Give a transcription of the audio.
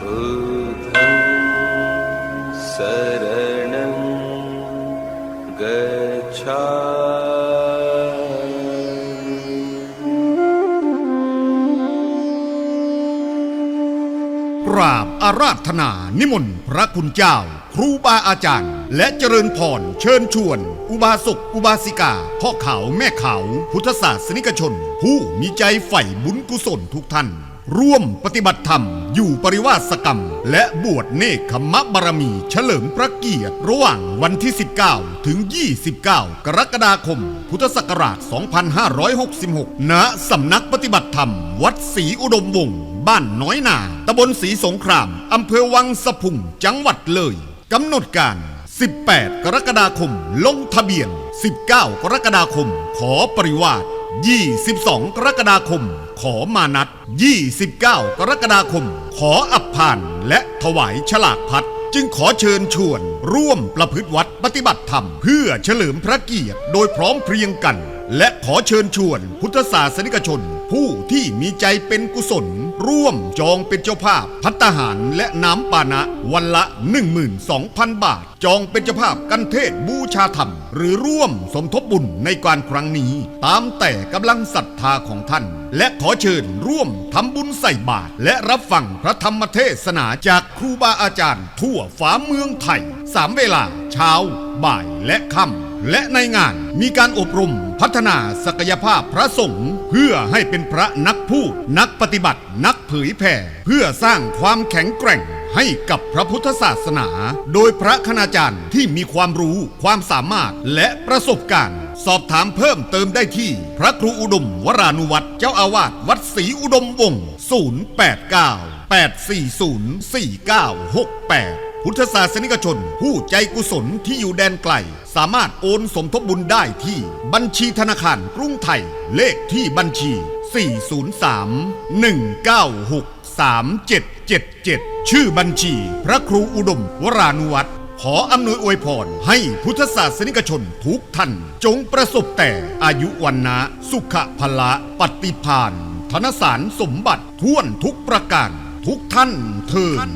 बुद्धं शरणं गच्छामि กราบอาราธนานิมนต์พระคุณเจ้า ครูบาอาจารย์ และเจริญพรเชิญชวน อุบาสกอุบาสิกา พ่อเขาแม่เขาพุทธศาสนิกชน ผู้มีใจใฝ่บุญกุศลทุกท่าน ร่วมปฏิบัติธรรม อยู่ปริวาสกรรม และบวชเนคขมะบารมี เฉลิมพระเกียรติ ระหว่างวันที่ 19 ถึง 29 กรกฎาคม พุทธศักราช 2566 ณ สำนักปฏิบัติธรรม วัดศรีอุดมวงศ์บ้านน้อยนาตำบลศรีสงครามอำเภอวังสะพุง จังหวัดเลยกำหนดการ 18 กรกฎาคม ลงทะเบียน 19 กรกฎาคม ขอปริวาส22 กรกฎาคม ขอมานัด 29 กรกฎาคม ขออับผ่านและถวายฉลากพัดจึงขอเชิญชวน ร่วมประพฤติวัดปฏิบัติธรรม เพื่อเฉลิมพระเกียรติโดยพร้อมเพรียงกัน และขอเชิญชวนพุทธศาสนิกชน ผู้ที่มีใจเป็นกุศล ร่วมจองเป็นเจ้าภาพ พัตตาหารและน้ำปานะ วันละ 12,000 บาท จองเป็นเจ้าภาพกันเทศบูชาธรรม หรือร่วมสมทบบุญในการครั้งนี้ ตามแต่กำลังศรัทธาของท่าน และขอเชิญร่วมทำบุญใส่บาตรและรับฟังพระธรรมเทศนาจากครูบาอาจารย์ ทั่วฟ้าเมืองไทยสามเวลา เช้า บ่ายและค่ำและในงานมีการอบรมพัฒนาศักยภาพพระสงฆ์ เพื่อให้เป็นพระนักพูด นักปฏิบัติ นักเผยแผ่ เพื่อสร้างความแข็งแกร่งให้กับพระพุทธศาสนา โดยพระคณาจารย์ที่มีความรู้ความสามารถและประสบการณ์ สอบถามเพิ่มเติมได้ที่ พระครูอุดม วรานุวัตรเจ้าอาวาสวัดศรีอุดมวงศ์089 840 4968 พุทธศาสนิกชน ผู้ใจกุศลที่อยู่แดนไกล สามารถโอนสมทบบุญได้ที่บัญชีธนาคารกรุงไทย เลขที่บัญชี 403 196 3777 ชื่อบัญชีพระครูอุดม วรานุวัตรขออำนวยอวยพรให้พุทธศาสนิกชนทุกท่าน จงประสบแต่อายุวันนะสุขพละปฏิพานธนสารสมบัติท่วนทุกประการทุกท่านเทิน